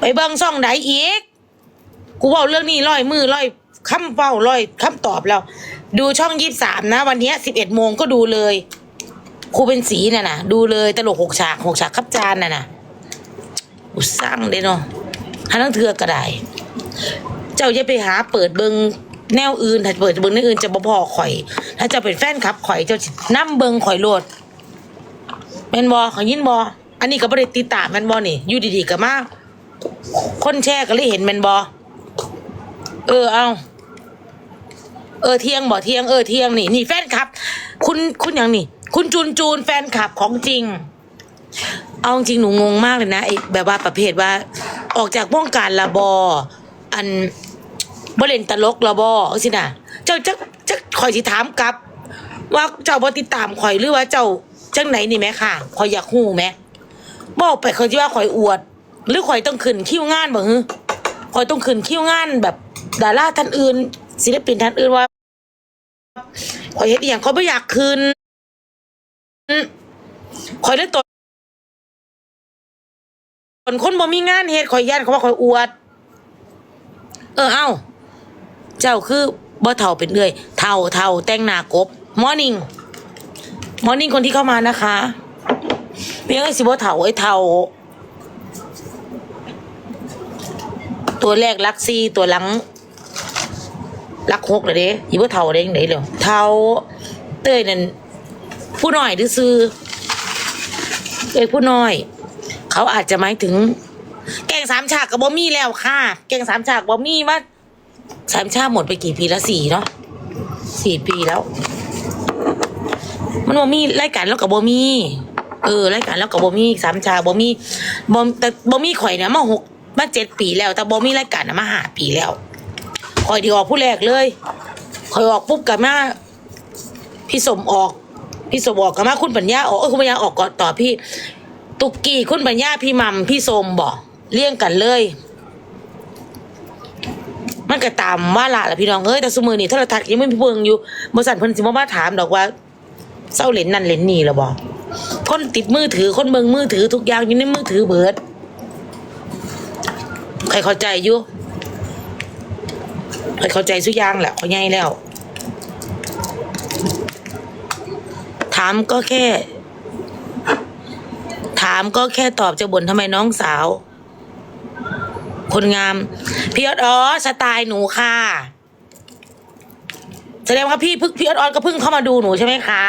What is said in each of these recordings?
ไปเบิ่งซ่องใดอีก กูเว้าเรื่องนี้ร้อยมือร้อยคำเป้าร้อยคำตอบแล้ว ดูช่องยี่สามนะ วันเนี้สิบเอ็ดโมงก็ดูเลยครูเป็นสีน่ะนะดูเลยตลกหกฉากหกฉากขับจานน่ะนะอุสร้างเด้เนาะหันทั้งเถือกก็ได้ เจ้าอย่าไปหาเปิดเบิงแนวอื่นถ้าเปิดเบิงแนวอื่นจะบ่พอข่อย ถ้าเจะเป็นแฟนคลับข่อยเจ้าสินํเบิงข่อยโลดแม่นบ่ขอยินบอันนี้ก็บ่ได้ติดตามแมนบ่นี่อยู่ดีๆก็มาคนแชร์ก็เลยเห็นแมนบ่เออเอาเออเที่ยงบ่เที่ยงเออเที่ยงนี่นี่แฟนคลับ คุณคุณอย่างนี่ คุณจูนจูนแฟนคลับของจริง เอาจริงหนูงงมากเลยนะไอ้แบบว่าประเภทว่า ออกจากวงการละบอ อันบเล่นตลกละบอสินะเจ้าจะจะคอยสิถามกลับ ว่าเจ้าบ่ติดตามข่อยหรือว่าเจ้าจังไหนนี่แม่ค่ะข่อยอยากฮู้แหม่ บอกไปเขาสิว่าข่อยอวด หรือข่อยต้องขึ้นคิวงานบ่ฮึข่อยต้องขึ้นคิวงานแบบดาราท่านอื่น ศิลปินท่านอื่นว่าข่อยเฮ็ดอย่างเขาบ่อยากขึ้นข่อยเลยตนคนคนบ่มีงานเฮ็ดข่อยย่านเขาว่าข่อยอวด เออเอ้า เจ้าคือบ่เฒ่าเป็นเอื้อยเฒ่าเฒ่าแต่งหน้ากบมอร์นิ่งมอร์นิ่งคนที่เข้ามานะคะ เพียงไอ้สิบ่เฒ่าไอ้เฒ่าตัวแรกลักซี่ตัวหลังลักหกเลยเด้อีบ่เฒ่าได้ยังไงเลยเฒ่าเต้ยนั่นผู้น้อยซื่อเอ้ยผู้น้อย เขาอาจจะหมายถึง แกงสามฉากกับบ่มี่แล้วค่ะ แกงสามฉากบ่มี่ว่าสามฉาหมดไปกี่ปีแล้วสี่เนาะสี่ปีแล้ว มันบ่มีรายการแล้วกับบ่มี เออรายการแล้วกับบ่มีสามฉาบ่มีบ่แต่บ่มีข่อยเนี่ยมาหกมาเจ็ดปีแล้ว แต่บ่มีรายการนะมาห้าปีแล้วข่อยดีออกผู้แรกเลยข่อยออกปุ๊บกับมาพี่สมออก พี่สมออกกับมาคุณปัญญาออกเออคุณปัญญาออกก่อนต่อพี่ ตุกกี้คุณปัญญาพี่มัมพี่สมบอกเลี่ยงกันเลย มันก็ตามว่าละละพี่น้องเอ้ยแต่สมือนี่ถ้าเราทักยังไม่เบิ่งอยู่บริษัทเพิ่นสิมามาถามดอกว่าเศร้าเหรนนั่นเหรนนี่หรอบอก คนติดมือถือคนเบิงมือถือทุกอย่างอยู่ในมือถือเบิด ใครเข้าใจอยู่ใครเข้าใจทุกอย่างแหละเขาใหญ่แล้ว ถามก็แค่ ถามก็แค่ตอบจะบ่นทำไมน้องสาว คนงามพี่ออดอ๋อสไตล์หนูค่ะแสดงว่าพี่พิ่งพี่ออดออก็เพิ่งเข้ามาดูหนูใช่ไหมคะ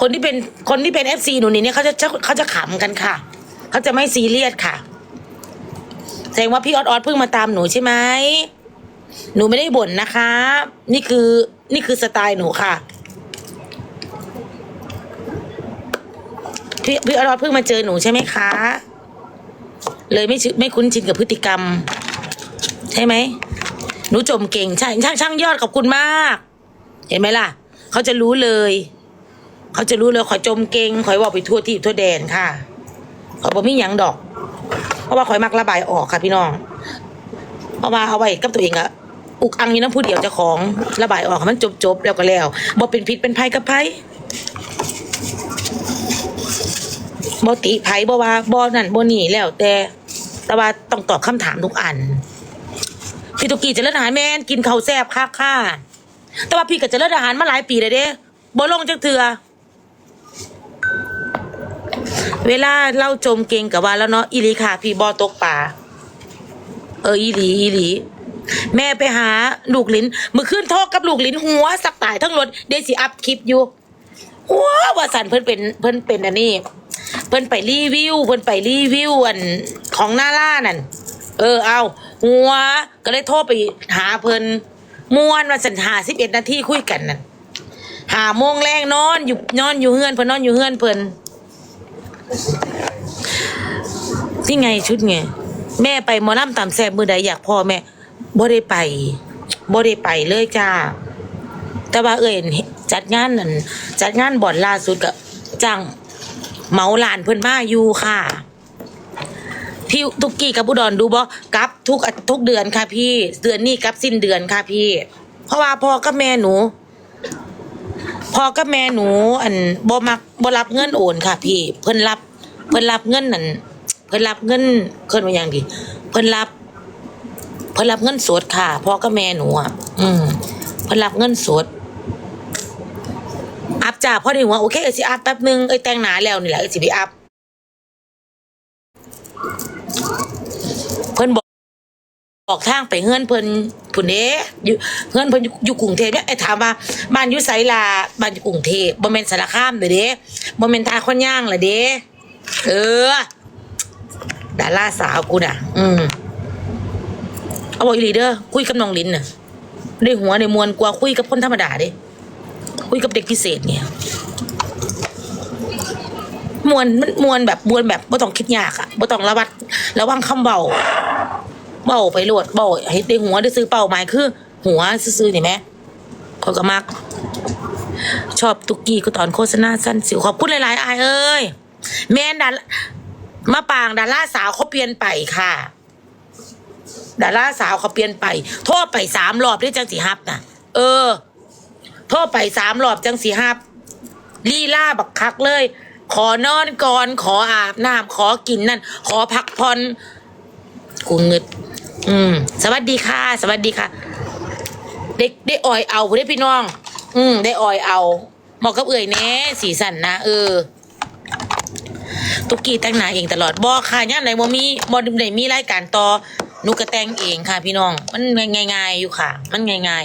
คนที่เป็นคนที่เป็นเอฟซีหนูนี่เนี่ยเขาจะเขาจะขำกันค่ะ เขาจะไม่ซีเรียสค่ะ แสดงว่าพี่ออดออเพิ่งมาตามหนูใช่ไหมหนูไม่ได้บ่นนะคะ นี่คือนี่คือสไตล์หนูค่ะ พี่พี่อรออดเพิ่งมาเจอหนูใช่ไหมคะ เลยไม่ชิไม่คุ้นชินกับพฤติกรรม ใช่ไหมหนูจมเก่งใช่ช่างช่างยอดขอบคุณมาก เห็นไหมล่ะ เขาจะรู้เลย เขาจะรู้เลยขอยจมเก่งขอยบอกไปทั่วที่ทั่วแดนค่ะขอยบอกมีหยังดอก เพราะว่าขอยมักระบายออกค่ะพี่น้อง เพราะว่าเอาไว้กับตัวเองอะอุกอังอยู่น้ำผู้เดียวเจะของระบายออกมันจบจบๆแล้วก็แล้วบอกเป็นพิษเป็นภัยกับภัยบติไผบ่ว่าบ่นั่นบ่นี่แล้ว แต่แต่ว่าต้องตอบคำถามทุกอัน พี่ตุกกี้จะเลิศอาหารแม่นกินข้าวแซ่บค่ะค่ะแต่ว่าพี่ก็จะเลิศอาหารมาหลายปีเลยเด้บ่ลงจักเทือ เวลาเราจมเก่งกับว่าแล้วเนาะอีลีค่ะ พี่บ่ตกป่าเอออีหลีอีหลี แม่ไปหาลูกลิ้นมือขึ้นโทษกับลูกลิ้นหัวสักตายทั้งรถเดยวสิอัพคลิปอยู่หัวว่าสันเพิ่นเป็นเพิ่นเป็นอันนี้ เพิ่นไปรีวิว เพิ่นไปรีวิวอันของหน้าล่านั่นเออเอา หัวก็เลยโทรไปหาเพิ่นม่วนว่าสันหาสิบเอ็ดนาทีคุยกันนั่นหาโมงแรงนอนอยู่นอนอยู่เฮือนเพิ่นนอนอยู่เฮือนเพิ่น ที่ไงชุดไงแม่ไปหมอลำตามแซบมือใดอยากพ่อแม่บ่ได้ไปบ่ได้ไปเลยจ้า แต่ว่าเอ่ยจัดงานนั่นจัดงานบ่อนล่าสุดก็จ้างเหมาหลานเพิ่นมาอยู่ค่ะ พี่ทุกกี้กับอุดรดูบ่กับทุกทุกเดือนค่ะพี่ เดือนนี้กับสิ้นเดือนค่ะพี่ เพราะว่าพ่อกับแม่หนู พ่อกับแม่หนูอันบ่มักบ่รับเงินโอนค่ะ พี่ เพิ่นรับ เพิ่นรับเงินนั่นเพิ่นรับเงินเพิ่นว่าอย่างดีเพิ่นรับ เพิ่นรับเงินสดค่ะพ่อกับแม่หนูอะอืมเพิ่นรับเงินสดอัพจ้าพอดีว่าโอเคเออสิอัพแป๊บนึงเอ้ยแต่งหน้าแล้วนี่แหละเออสิไปอัพ เพิ่นบอก บอกทางไปเฮือนเพิ่นพุ่นเด้อยู่เฮือนเพิ่นอยู่กรุงเทพเนี่ยไอ้ถามว่าบ้านอยู่ไสล่ะบ้านอยู่กรุงเทพบ่แม่นสารคามเด้อเด้บ่แม่นทาคนย่างล่ะเด้เออดาราสาวกูน่ะ อืมเอาบอกอีหลีเด้อคุยกับน้องลินน่ะได้หัวในมวลกว่าคุยกับคนธรรมดาเด้คุยกับเด็กพิเศษเนี่ยมวนมันมวนแบบมวนแบบบ่ต้องคิดยากอะบ่ต้องระวัดระวังคำเบา เบาไปโหลดเบาให้ได้หัวได้ซื้อเป้าหมายคือ หัวซื้อๆนี่แหมคนก็มัก ชอบตุกกี้ก็ตอนโฆษณาสั้นสิวขอบคุณหลายๆอายเอ้ยแม่นดามาปางดาราสาวเขาเปลี่ยนไปค่ะดาราสาวเขาเปลี่ยนไปโทษไปสามรอบด้จังสีฮับน่ะเออโทษไปสามรอบจังสีฮับลีล่าบักคักเลย ขอนอนก่อนขออาบน้ำขอกินนั่น ขอพักผ่อน กูเงึดอืม สวัสดีค่ะ สวัสดีค่ะเด็กได้อ่อยเอาได้พี่น้อง อืม ได้อ่อยเอาเหมาะกับเอื่อยแน่สีสันนะเออตุกกี้แต่งหน้าเองตลอดบอค่ะย่ามไหนบ่มีบ่ได้มีรายการต่อหนูก็แตงเองค่ะ พี่น้อง มันง่ายๆอยู่ค่ะ มันง่าย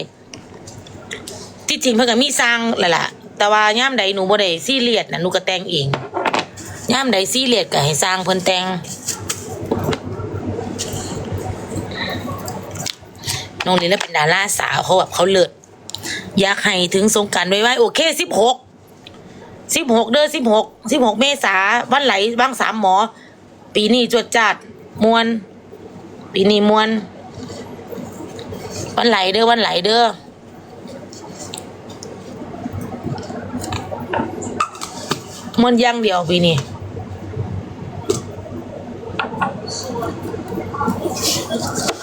ๆ ที่จริงเพิ่นก็มีสร้างแหละล่ะแต่ว่าย่ามใดหนูบ่ได้ซีเรียสนะหนูก็แตงเองย่ามใดซีเรียสก็ให้สร้างเพิ่นแต่ง น้องนี่แล้วเป็นดาราสาวเขาแบบเขาเลิศอยากให้ถึงสงการไว้ๆโอเคสิบหกสิบหกเด้อสิบหกสิบหกเมษาวันไหลบ้างสามหมอ ปีนี้จวดจัดมวน ปีนี้มวน วันไหลเด้อวันไหลเด้อมวนย่างเดียวปีนี้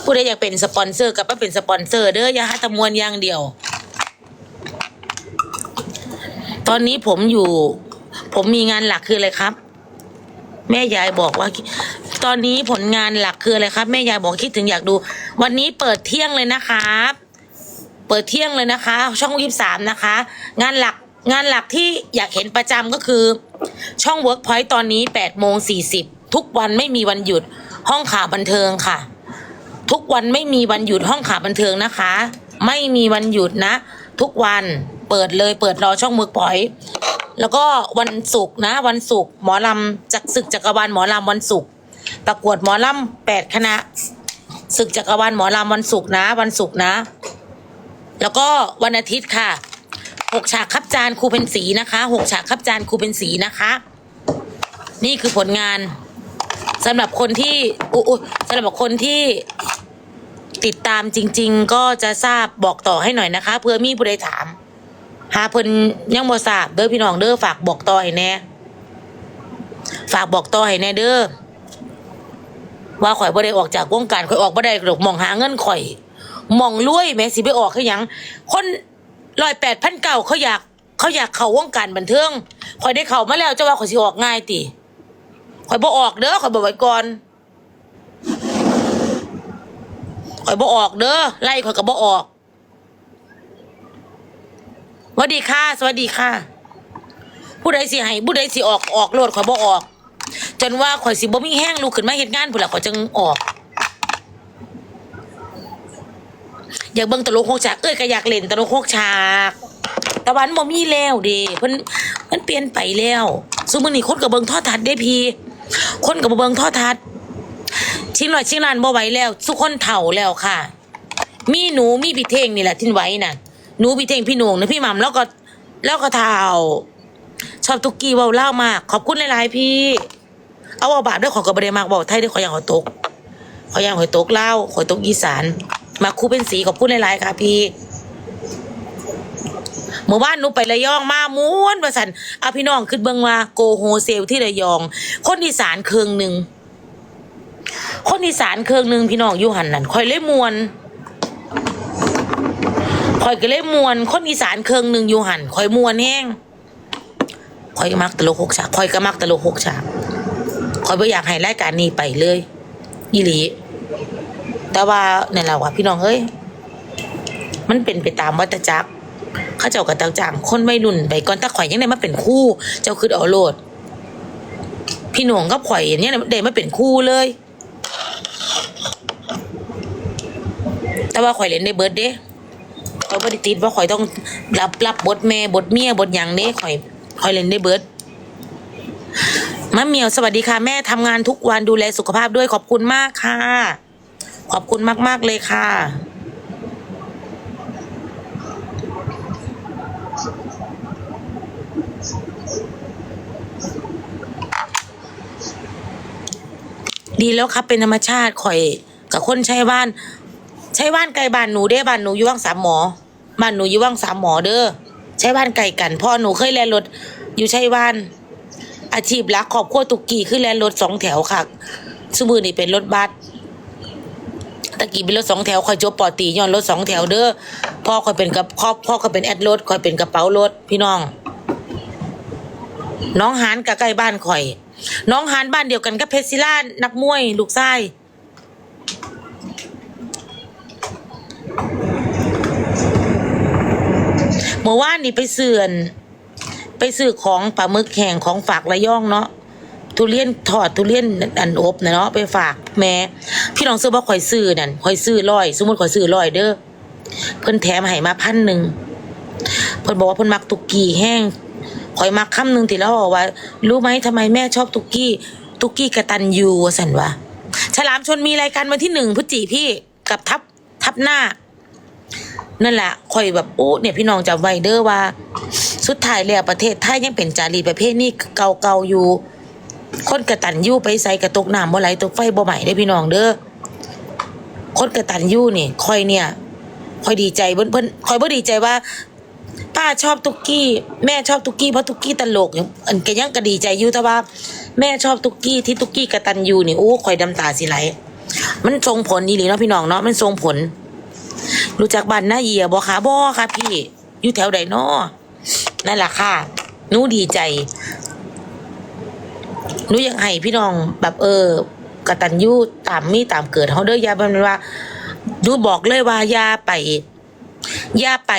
ผู้ใดอยากเป็นสปอนเซอร์กับมาเป็นสปอนเซอร์ เด้ออย่าให้แตะมวนอย่างเดียว ตอนนี้ผมอยู่ ผมมีงานหลักคืออะไรครับ แม่ยายบอกว่า ตอนนี้ผลงานหลักคืออะไรครับ แม่ยายบอกคิดถึงอยากดู วันนี้เปิดเที่ยงเลยนะครับ เปิดเที่ยงเลยนะคะ ช่องยี่สามนะคะ งานหลักงานหลักที่อยากเห็นประจำก็คือ ช่อง Workpoint ตอนนี้แปดโมงสี่สิบทุกวันไม่มีวันหยุด ห้องข่าวบันเทิงค่ะ ทุกวันไม่มีวันหยุดห้องข่าวบันเทิงนะคะ ไม่มีวันหยุดนะ ทุกวันเปิดเลยเปิดรอช่องมือปล่อย แล้วก็วันศุกร์นะ วันศุกร์หมอลำจากศึกจักรวาลหมอลำวันศุกร์ประกวดหมอลำแปดคณะศึกจักรวาลหมอลำวันศุกร์นะ วันศุกร์นะ แล้วก็วันอาทิตย์ค่ะหกฉากคับจานครูเป็นสีนะคะหกฉากคับจานครูเป็นสีนะคะ นี่คือผลงาน สำหรับคนที่อุยสำหรับคนที่ติดตามจริง ๆ ก็จะทราบบอกต่อให้หน่อยนะคะเพื่อมีผู้ใดถาม หาเพิ่นยังบ่ทราบเด้อพี่น้องเด้อฝากบอกต่อให้แน่ฝากบอกต่อให้แน่เด้อว่าข่อยบ่ได้ออกจากวงการข่อยออกบ่ได้ดอกมองหาเงินข่อยมองรวยแม้สิไปออกคือหยังคนร้อยแปดพันเก่าเขาอยาก เขาอยากเข้าวงการบันเทิงข่อยได้เข้ามาแล้วจะว่าข่อยสิออกง่ายติ ข่อยบ่ออกเด้อข่อยบอกไว้ก่อนข่อยบ่ออกเด้อไล่ข่อยก็บ่ออกสวัสดีค่ะ สวัสดีค่ะ ผู้ใดสิให้ผู้ใดสิออกออกโลดข่อยบ่ออก จนว่าข่อยสิบ่มีแห้งลุกขึ้นมาเฮ็ดงานพุ่นล่ะข่อยจึงออก อยากเบิ่งตลกโคกฉากเอ้ยก็อยากเล่นตลกโคกฉากต่วันบ่มีแล้วเด้เพิ่นเพิ่นเปลี่ยนไปแล้วซุมื้อนี้คนก็เบิ่งทอดทัศน์เด้พี่ คนก็บ่เบิงทอทัศน์ชิงหน่อยชิงล้านบ่ไหวแล้วทุกคนเฒ่าแล้วค่ะ มีหนูมีพี่เท่งนี่แหละที่ไหวน่ะ หนูพี่เท่งพี่หนงนะพี่หม่ำแล้วก็ แล้วก็เท่า ชอบตุกกี้เว้าเล่ามาก ขอบคุณหลายๆพี่ เอาเอาบาปด้วยขอกระเบเดมากบอกไทยด้วยขออย่างขอตกขออย่างขอตกเล่าขอตกอีสาน มาคู่เป็นสีขอบคุณหลายๆค่ะพี่ เมื่อวานหนูไประยองมาม้วนประสันเอาพี่น้องขึ้นเบิงว่าโกโฮเซลที่ระยอง คนอีสานเคืองหนึ่งคนอีสานเคืองหนึ่งพี่น้องอยู่หันนั่นคอยเล่มวนข่อยก็เลยมวน คนอีสานเคืองหนึ่งอยู่หันข่อยมวนแห้งข่อยก็มักตลกหกฉากข่อยก็มักตลกหกฉากข่อยบ่อยากให้รายการนี้ไปเลยอีหลีแต่ว่านั่นแหละว่าพี่น้องเอ้ย มันเป็นไปตามวัฏจักร เขาเจ้ากับเจ้าจางคนไม่รุ่นไปก่อนต่ข่อยยังได้มาเป็นคู่ เจ้าคือเอาโลด พี่หน่วงกับข่อยเนี่ยได้มาเป็นคู่เลย แต่ว่าข่อยเล่นได้เบิร์ดเด้ข่อยบ่ได้ติดว่าข่อยต้องรับรับบทแม่บทเมียบทหยังเด้ข่อยข่อยเล่นได้เบิร์ดมะเมียวสวัสดีค่ะแม่ทำงานทุกวันดูแลสุขภาพด้วยขอบคุณมากค่ะ ขอบคุณมาก ๆ เลยค่ะ ดีแล้วครับเป็นธรรมชาติข่อยกับคนใช้บ้าน ใช้บ้านไกลบ้านหนูเด้บ้านหนูอยู่ว่างสามหมอบ้านหนูอยู่ว่างสามหมอเด้อใช้บ้านไกลกันพ่อหนูเคยแลนรถอยู่ใช้บ้าน อาชีพหลักครอบครัวตุกกี้คือแลนรถสองแถวค่ะสมือนี่เป็นรถบัสตะกี้เป็นรถสองแถวคอยจบปอตีย้อนรถสองแถวเด้อพ่อคอยเป็นกับครอบพ่อคอยเป็นแอดรถคอยเป็นกระเป๋ารถพี่น้อง น้องหานกับใกล้บ้านข่อย น้องหานบ้านเดียวกันกับเพชรศิลานักมวย ลูกชายเมื่อวานนี่ไปเสื่อน ไปซื้อของปลาหมึกแข่งของฝากระย่องเนาะทุเรียนทอดทุเรียนอันอบนะเนาะไปฝากแม่พี่น้องซื้อบ่ข่อยซื้อนั่นข่อยซื้อร้อย สมมติข่อยซื้อร้อยเด้อเพิ่นแถมให้มาพันหนึ่งเพิ่นบอกว่าเพิ่นมักตุกกี้แห้ง ข่อยมักคำหนึ่งที่แล้วบอกว่า รู้ไหมทำไมแม่ชอบตุกกี้ ตุกกี้กระตันยูสันวะฉลามชนมีรายการวันที่หนึ่งพฤศจิพี่กับทับทับหน้า นั่นแหละข่อยแบบอู้เนี่ยพี่น้องจำไว้เด้อว่า สุดท้ายแล้วประเทศไทยยังเป็นจารีประเภทนี้เก่าๆอยู่ คนกระตันยูไปใส่กระตกน้ำบ่ไหลตกไฟบ่ใหม่ได้พี่น้องเด้อคนกระตันยูนี่คอยเนี่ยคอยดีใจเพิ่นเพิ่นคอยบ่ดีใจว่า ป้าชอบตุกกี้แม่ชอบตุกกี้เพราะตุกกี้ตลกอย่างอันก็ยังก็ดีใจอยู่แต่ว่า แม่ชอบตุกกี้ที่ตุกกี้กระตันยูนี่โอ้คอยดำตาสิไหลมันทรงผลดีหลีเนาะพี่น้องเนาะมันทรงผล รู้จักบ้านหน้าเยียบ่คะบ่ค่ะพี่อยู่แถวใดน้อนั่นแหละค่ะหนูดีใจหนูอยากให้พี่น้องแบบเออกระตัญญูตามมีตามเกิดเขาเด้อยาเป็นว่าหนูบอกเลยว่ายาไปยาไป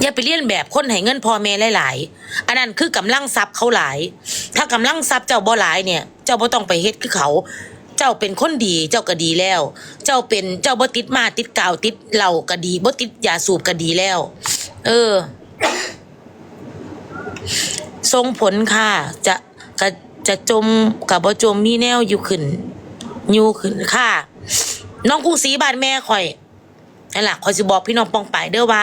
อย่าไปเลียนแบบคนให้เงินพ่อแม่หลายๆ อันนั้นคือกำลังทรัพย์เขาหลาย ถ้ากำลังทรัพย์เจ้าบ่หลายเนี่ย เจ้าบ่ต้องไปเฮ็ดคือเขา เจ้าเป็นคนดี เจ้าก็ดีแล้ว เจ้าเป็นเจ้าบ่ติดมาติดกาวติดเหล้าก็ดีบ่ติดยาสูบก็ดีแล้ว เออทรงผลค่ะจะจะจะจมกับบ่จมมีแนวอยู่ขึ้นอยู่ขึ้นค่ะ น้องกรุงศรีบ้านแม่ข่อยนั่นล่ะข่อยสิบอกพี่น้องปองไปเด้อว่า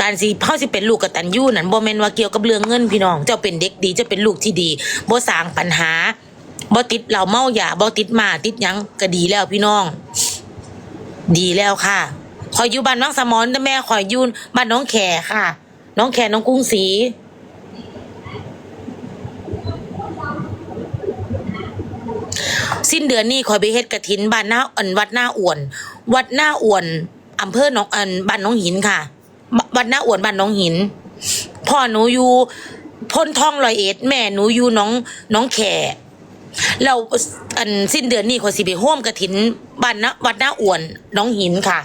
การสิเฮาสิเป็นลูกกตัญญูนั่นบ่แม่นว่าเกี่ยวกับเรื่องเงินพี่น้องเจ้าเป็นเด็กดีเจ้าเป็นลูกที่ดีบ่สร้างปัญหาบ่ติดเหล้าเมายาบ่ติดมาติดหยังก็ดีแล้วพี่น้อง ดีแล้วค่ะคอยอยู่บ้านวังสมอนแต่แม่คอยอยู่บ้านน้องแขค่ะ น้องแขน้องกรุงศรีสิ้นเดือนนี้คอยไปเฮ็ดกระถินบ้านหน้าอันวัดหน้าอ้วน วัดหน้าอ้วนอำเภอหนองอันบ้านน้องหินค่ะ วัดหน้าอ้วนบ้านน้องหิน พ่อหนูอยู่พ้นท่องลอยเอ็ดแม่หนูอยู่น้องน้องแขเราอันสิ้นเดือนนี้ขอสิไปห่วมกระถินบ้านนะวัดหน้าอ้วนน้องหินค่ะ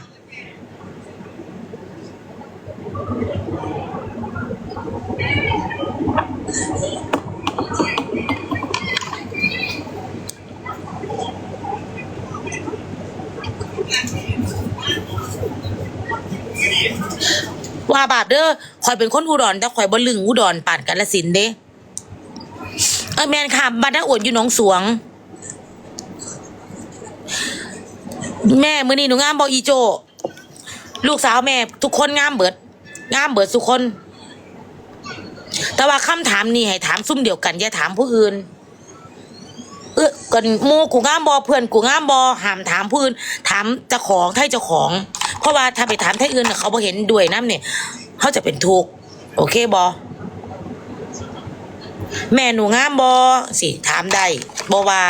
าบาปเด้อคอยเป็นคนอุดรแต่คอยบ่ลึงอุดรปานกาลสินเด้เออแมนค่ะบ้านน้าอวดอยู่หนองสวง แม่มื้อนี้หนูงามบ่อีโจ ลูกสาวแม่ ทุกคนงามเบิด งามเบิดทุกคน แต่ว่าคำถามนี่ให้ถามซุ่มเดียวกัน อย่าถามผู้อื่น ออกันมูกูงามบอเพื่อนกูงามบอหามถามผู้อื่นถามเจ้าของไทยเจ้าของ เพราะว่าถ้าไปถามไทยอื่นน่ะเขาบ่เห็นด้วยน้ำเนี่ยเขาจะเป็นทุกข์โอเคบอแม่หนูงามบอสิถามได้บอว่า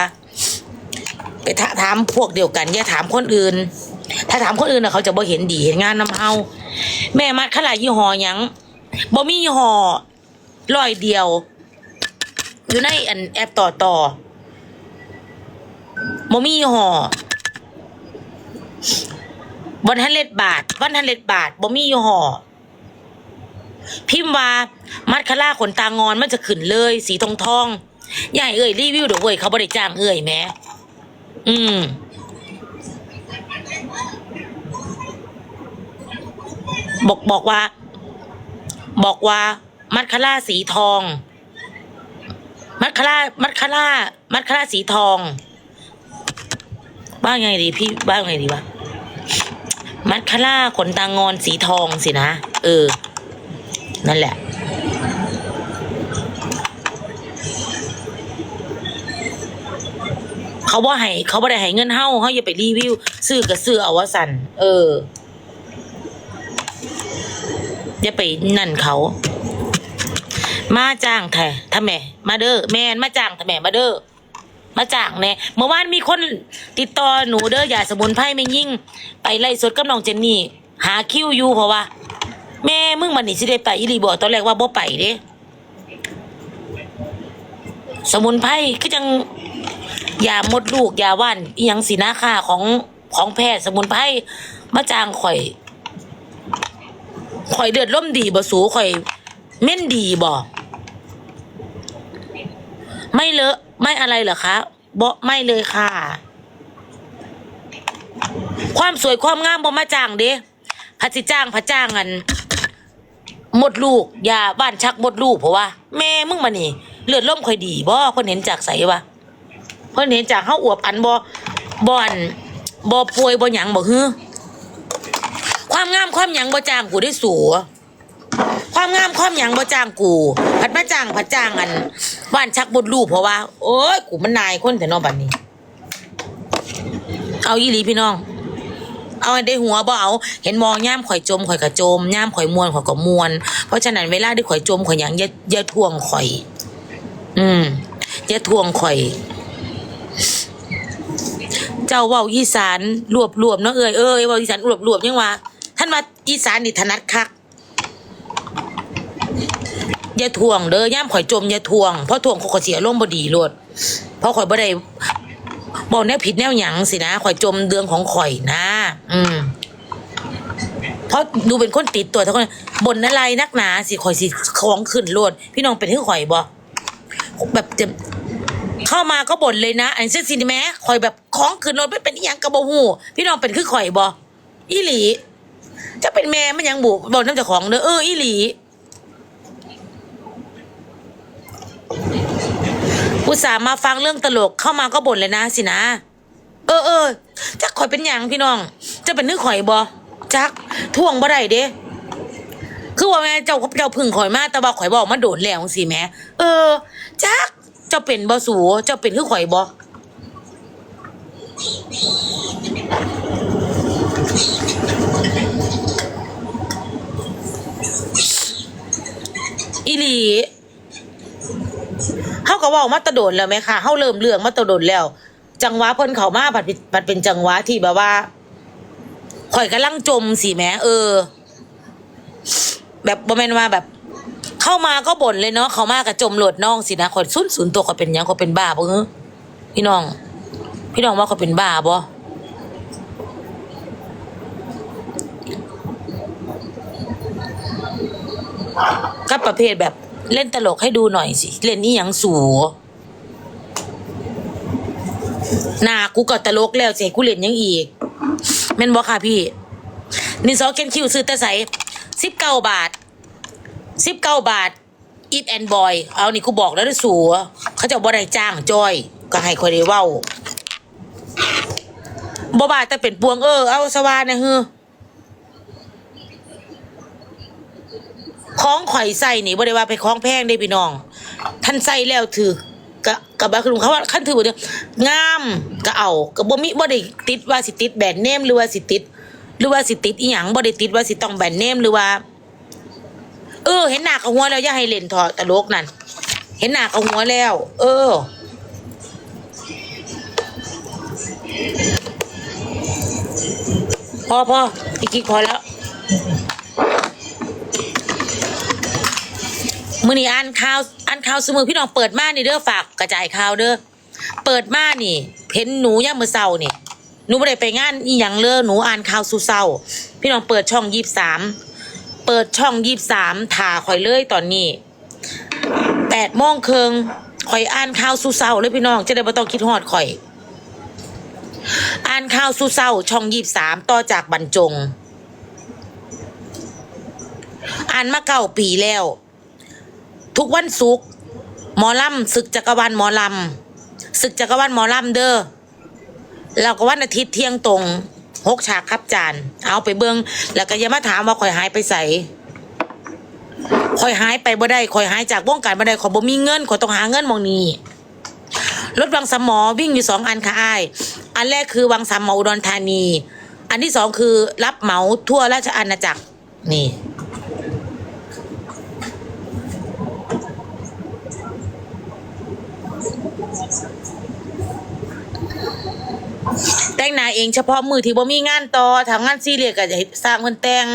ไปถาถามพวกเดียวกันอย่าถามคนอื่น ถ้าถามคนอื่นน่ะเขาจะบ่เห็นดีเห็นงานน้ำเฮาแม่มัดขลายยี่ห้อยังบ่มียี่ห้อร้อยเดียว อยู่ในอันแอปต่อต่อ โมมีห่อวันทันเลดบาทวันทันเลดบาทบ่มีห่อพิมพ์ว่ามัดคาร่าขนตางอนมันจะขึ้นเลย สีทองทองใหญ่เอ่ยรีวิวเดี๋ยวเว้ยเขาบ่ได้จ้างเอ่ยแม่อืมบอกบอกว่า บอกว่า มัดคาร่าสีทอง มัดคาร่ามัดคาร่ามัดคาร่าสีทอง ว่าไงดีพี่ว่าไงดีวะมัดคาร่าขนตางอนสีทองสินะ เออ นั่นแหละ เขาว่าให้เขาบ่ได้ให้เงินเฮาเฮาอย่าไปรีวิว ซื้อกับซื้อเอาว่าสันเออ อย่าไปนั่นเขา มาจ้างแท้ถ้าแม่ มาเด้อแมนมาจ้างถ้าแม่มาเด้อ มาจางแน่เมื่อวานมีคนติดต่อหนูเด้ออย่าสมุนไพรไม่ยิ่ง ไปไล่สดกับน้องเจนนี่ หาคิวอยู่เพราะว่า แม่มึงมันนี่สิได้ไปอีหลีบอกตอนแรกว่าบ่ไปเด้สมุนไพรคือจังยาหมดลูกยาว่านอีหยังสีหน้าค่าของของแพทย์สมุนไพรมาจ้างข่อยข่อยเดือดร่มดีบ่สูข่อย เม่นดีบ่ไม่เลอะ ไม่อะไรเหรอคะบ่ไม่เลยค่ะ ความสวยความงามบ่มาจ้างเด้พัดสิจ้างพัดจ้างกันหมดลูกยาบ้านชักหมดลูกเพราะว่า แม่มึงมานี่เลือดล่มข่อยดีบ่เพิ่นเห็นจากไสวะเพิ่นเห็นจากเฮาอวบอันบ่บ่อนบ่ป่วยบ่หยังบ่ฮือความงามความหยังบ่จ้างกูได้สู ความงามความหยังบ่จ้างกู ผัดมาจ้างผัดจ้างอันบ้านชักบดลูกเพราะว่า โอ้ยกูมันนายคนแต่นอกบัดนี้ เอาอีหลีพี่น้อง เอาได้หัวบ่เอา เห็นมองย่ามข่อยจมข่อยกระจมย่ามข่อยมวนข่อยก็มวน เพราะฉะนั้นเวลาที่ข่อยจมข่อยหยังอย่าอย่าทวงข่อย อืมอย่าทวงข่อยเจ้าเว้าอีสานรวบรวมเนาะเอ้ยเอ้ยเว้าอีสานรวบรวมยังว่าท่านว่าอีสานนี่ถนัดคัก อย่าทวงเด้อย่ามข่อยจมอย่าทวงเพราะทวงเขาก็เสียร่มณ์บดีโลดเพราะข่อยบ่ได้บอกแนวผิดแนวหยังสินะข่อยจมเดืองของข่อยนะ อืมเพราะดูเป็นคนติดตัวทั้งคนบ่นอะไรนักหนาสิข่อยสิของขึ้นโลด พี่น้องเป็นที่ข่อยบ่แบบจะเข้ามาก็บ่นเลยนะอันเช่นสิแม้ข่อยแบบของขึ้นรถไม่เป็นอีหยังกระโบหูพี่น้องเป็นคือข่อยบออีหลีจะเป็นแม่มันยังบุบอกน้ำเจ้าของเนอเอออีหลี ตส่าห์มาฟังเรื่องตลกเข้ามาก็บ่นเลยนะสินะ เออเออจักข่อยเป็นหยังพี่น้อง จะเป็นนึกข่อยบอจักท่วงบ่ได้เด้คือว่าแม่เจ้าเจ้าพึ่งข่อยมาแต่ว่าข่อยบอกมาโดดแล้วสิแม่เออจักเจ้าเป็นบ่สูเจ้าเป็นคือข่อยบ่อีหลี เฮาก็เว้ามาตะโดนแล้วไหมคะเฮาเริ่มเรื่องมาตะโดนแล้ว จังหวะเพิ่นเขามาผัดผัดเป็นจังหวะที่แบบว่าข่อยกำลังจมสิแม่เออ แบบบ่แม่นว่าแบบ เข้ามาก็บ่นเลยเนาะเขามากับจมโหลดน้องสินะคอยสุนสุนตัวเขาเป็นหยังเขาเป็นบ้าบ่เออพี่น้อง พี่น้องว่าเขาเป็นบ้าบ่ก็ประเภทแบบ เล่นตลกให้ดูหน่อยสิ เล่นนี่ยังสูหน้ากูก็ตลกแล้วสิให้กูเล่นยังอีกแม่นบ่ค่ะพี่นี่ซอเกนคิวซื้อแต่ใสสิบเก้าบาทสิบเก้าบาทอีฟแอนบอยเอานี่กูบอกแล้วด้วยสัวเขาจะบ่ได้จ้างจอย ก็ให้คอยได้เว้าบ่บาทแต่เป็นปวงเออ เอาสวานะฮือ ของข่อยใส่นี่บ่ได้ว่าไปของแพงได้พี่น้อง ท่านใส่แล้วถือกะกะบาคือเขาว่าขั้นถือบ่เนี่ยงามก็เอาก็บ่มีบ่ได้ติดว่าสิติดแบรนด์เนมหรือว่าสิติด หรือว่าสิติดอีหยังบ่ได้ติดว่าสิต้องแบรนด์เนมหรือว่า เออ เห็นหน้ากับหัวแล้วอย่าให้เล่นถอตลกนั่นเห็นหน้ากับหัวแล้ว เออพอพออีกกี่พอแล้ว มือนี้อ่านข่าวอ่านข่าวสมือพี่น้องเปิดมานี่เด้อฝากกระจายข่าวเด้อเปิดมานี่เห็นหนูย่ามมือเศร้านี่หนูไม่ได้ไปงานอีหยังเลยหนูอ่านข่าวสู่เศร้า พี่น้องเปิดช่องยี่สามเปิดช่องยี่สามถ่าคอยเลยตอนนี้แปดโมงครึ่งคอยอ่านข่าวสู่เศร้าเลยพี่น้องจะได้ไม่ต้องคิดฮอดคอย อ่านข่าวสู่เศร้าช่องยี่สามต่อจากบรรจง อ่านมาเก้าปีแล้ว ทุกวันศุกร์หมอลำศึกจักรวาลหมอลำศึกจักรวาลหมอลำเด้อแล้วก็วันอาทิตย์เที่ยงตรงหกฉากครับจานเอาไปเบิงแล้วก็อย่ามาถามว่าข่อยหายไปใส่ข่อยหายไปบ่ได้ข่อยหายจากวงการบ่ได้ข่อยบ่มีเงินข่อยต้องหาเงินมองนี้รถวังสามหมอวิ่งอยู่สองอันค่ะอ้ายอันแรกคือวังสามหมออุดรธานี อันที่สองคือรับเหมาทั่วราชอาณาจักรนี่ แต่งหน้าเองเฉพาะมือที่บ่มีงานต่อทำงานซีเรียสก็จะสร้างคนแต่ง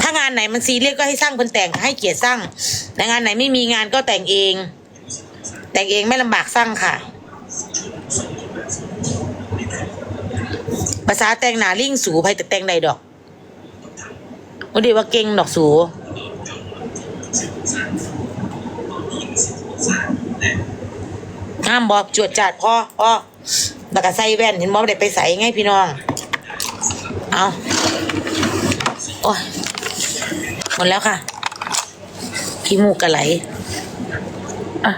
ถ้างานไหนมันซีเรียสก็ให้สร้างคนแต่งให้เกียรติสร้างแต่งานไหนไม่มีงานก็แต่งเอง แต่งเองไม่ลำบากสร้างค่ะ ภาษาแต่งหนาลิ่งสูไปแต่แต่งใดดอกว่าดีว่าเก่งดอกสู ห้ามบอกจวดจัดพ่อพ่อแล้วก็ใส่แว่นเห็นบอกได้ไปใส่ไงพี่น้อง เอาโอ้ยหมดแล้วค่ะขี้มูกกระไหลอะ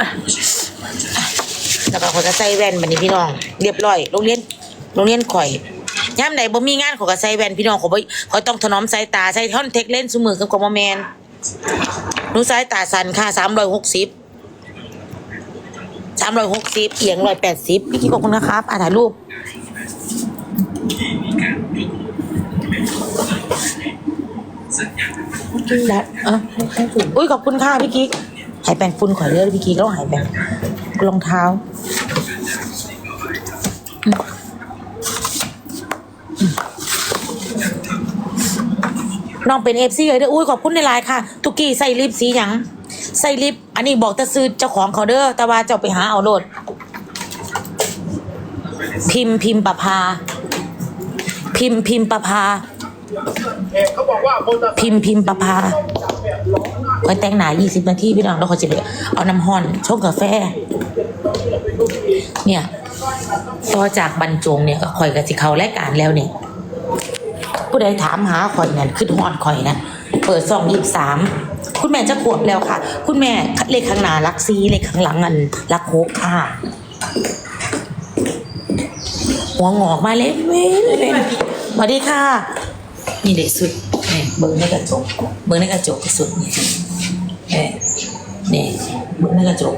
อะแล้วก็ขอยก็ใส่แว่นบัดนี้พี่น้อง เรียบร้อยโรงเรียนโรงเรียนข่อยย่ามใดบ่มีงานขอยก็ใส่แว่นพี่น้องเขอบ่เขอต้องถนอมสายตาใส่ท่อนเทคเล่นสมือกับกอมแมน หนูสายตาสั้นค่ะสามร้อยหกสิบสามร้อยหกสิบเอียงร้อยแปดสิบพี่กิ๊กขอบคุณนะครับอ่าถ่ายรูปแล้วเอออุ้ยขอบคุณค่ะพี่กิ๊กหายแปรงฝุ่นข่อยเลือดพี่กิ๊กแล้วหายแปรงรองเท้าอืมอืม น้องเป็นเอฟซีเลยเด้ออุ้ยขอบคุณในไลน์ค่ะ ทุกกี้ใส่ลิปสีหยังใส่ลิป อันนี้บอกแต่ซื้อเจ้าของเขาเด้อแต่ว่าเจ้าไปหาเอาโลด พิมพ์พิมพ์ประภาพิมพ์พิมพ์ประภาพิมพ์พิมพ์ประภาค์จับแบบล้อหนาไว้แต่งหนา20 นาทีพี่น้องแล้วเขาจะไปเอาน้ำฮอนชงกาแฟ เนี่ย ต่อจากบรรจงเนี่ยก็ข่อยกับสิเขารายการแล้วเนี่ย ผู้ใดถามหาข่อยเนี่ยขึ้นฮอดข่อยนะเปิดซองยี่สามคุณแม่จะขวบแล้วค่ะ คุณแม่เลขข้างหน้ารักซีเลขข้างหลังอันรักโคกค่ะ หัวงอกมาเลยเว้ยสวัสดีค่ะ นี่เด็กสุดนี่เบิ้งในกระจกเบิ้งในกระจกสุดนี่เนี่เบิ้งในกระจก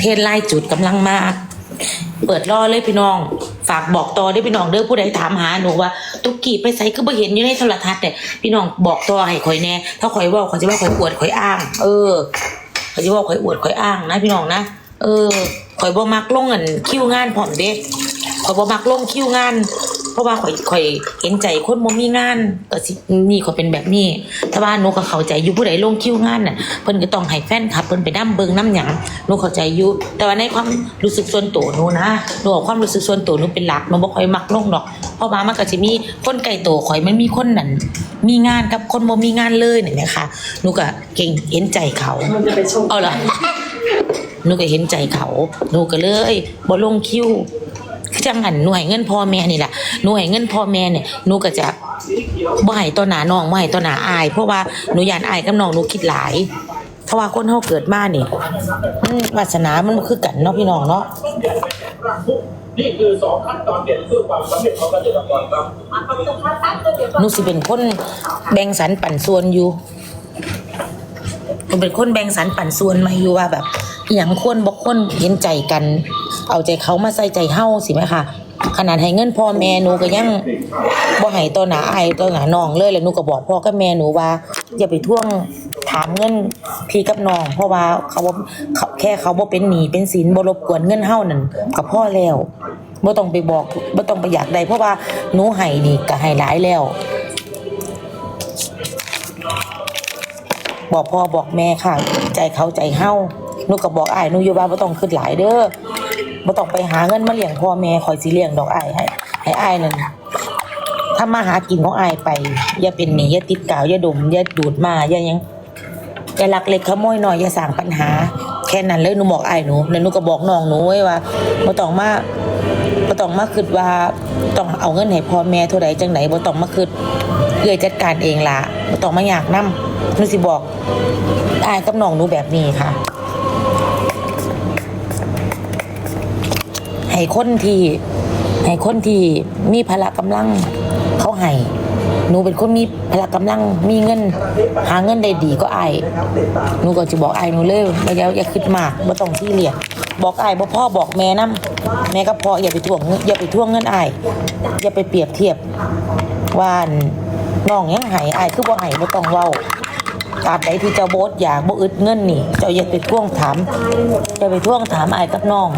เทศไล่จุดกำลังมาเปิดรอเลยพี่น้อง ฝากบอกต่อได้พี่น้องเด้อผู้ใดถามหาหนูว่า ตุกกี้ไปใส่ก็บ่เห็นอยู่ในโทรทัศน์เนี่ยพี่น้องบอกต่อให้ข่อยแน่ถ้าข่อยว่าข่อยจะว่าข่อยอวดข่อยอ้าง เออข่อยจะว่าข่อยอวดข่อยอ้างนะ พี่น้องนะเออข่อยบ่มักลงอันคิวงานพร้อมเด้ ข่อยบ่มักลงคิวงาน เพราะว่าข่อยข่อยเห็นใจคนบ่มีงานก็สินี่ข่อยเป็นแบบนี้แต่ว่าหนูก็เข้าใจอยู่ผู้ใดลงคิวงานน่ะเพิ่นก็ต้องให้แฟนคลับเพิ่นไปนํเบิ่งนํหยังหนูเข้าใจอยู่แต่ว่าในความรู้สึกส่วนตัวหนูนะหนูเอาความรู้สึกส่วนตัวหนูเป็นหลักหนูบ่ค่อยมักลงดอกเพราะว่ามันก็สิมีคนไกลตัวข่อยมันมีคนนั่นมีงานกับคนบ่มีงานเลยนี่นะคะหนูก็เก่งเห็นใจเขามันจะไปชมเอาล่ะหนูก็เห็นใจเขาหนูก็เลยบ่ลงคิวคือ จังหันหนูให้เงินพ่อแม่นี่แหละหนูให้เงินพ่อแม่เนี่ยหนูก็จะบ่ให้ต่อหน้าน้องบ่ให้ต่อหน้าอาย เพราะว่าหนูยานอายกับน้องหนูคิดหลายถ้าว่าคนเฮาเกิดมานี่มันวาสนามันคือกันเนาะพี่น้องเนาะนี่คือสองขั้นตอนเด่นเพื่อความสำเร็จของเกษตรกรครับหนูสิเป็นคนแบ่งสรรปันส่วนอยู่เป็นคนแบ่งสรรปันส่วนมาอยู่ว่าแบบอย่างควรบ่ควรเห็นใจกัน เอาใจเขามาใส่ใจเฮาสิไหมคะขนาดให้เงินพ่อแม่หนูก็ยังบ่ให้ตัวหนาไอตัวหนาน้องเลยแล้วหนูก็บอกพ่อกับแม่หนูว่า อย่าไปท่วงถามเงินพี่กับน้อง เพราะว่าเขาแค่เขาบ่เป็นหนีเป็นศีลบ่รบกวนเงินเฮานั่นกับพ่อแล้วบ่ต้องไปบอกบ่ต้องไปอยากใดเพราะว่าหนูให้นี่ก็ให้หลายแล้ว บอกพ่อบอกแม่ค่ะ ใจเขาใจเฮาหนูก็บอกไอ้หนูอยู่ว่าบ่ต้องขึ้นหลายเด้อ บ่ต้องไปหาเงินมาเลี้ยงพ่อแม่คอยสิเลี้ยงดอกอ้ายให้ให้อ้ายนั่นถ้ามาหากินของอ้ายไป อย่าเป็นหนี้อย่าติดกาวอย่าดมอย่าดูดมาอย่ายังอย่าลักเล็กขโมยน้อยอย่าสร้างปัญหา แค่นั้นเลยหนูบอกอ้ายหนูแล้วหนูก็บอกน้องหนูไว้ว่าบ่ต้องมาบ่ต้องมาคิดว่าต้องเอาเงินให้พ่อแม่เท่าใดจังไหนบ่ต้องมาคิดเอื้อยจัดการเองล่ะบ่ต้องมาอยากนำหนูสิบอกอ้ายกับน้องหนูแบบนี้ค่ะ ให้คนที่ให้คนที่มีพละกำลังเขาให้หนูเป็นคนมีพละกำลังมีเงิน หาเงินได้ดีก็อายหนูก็จะบอกอายหนูเลยว่าอย่าอย่าคิดมากบ่ต้องที่เรียนบอกอายบ่พ่อบอกแม่นํแม่ก็พออย่าไปทวงเงินอย่าไปทวงเงินอายอย่าไปเปรียบเทียบว่าน้องยังห้อายคือบ่ให้บ่ต้องเว้าตราบใดที่เจ้าโบดอยากบ่อึดเงินนี่ เจ้าอย่าไปทวงถามอย่าไปทวงถามอายกับน้อง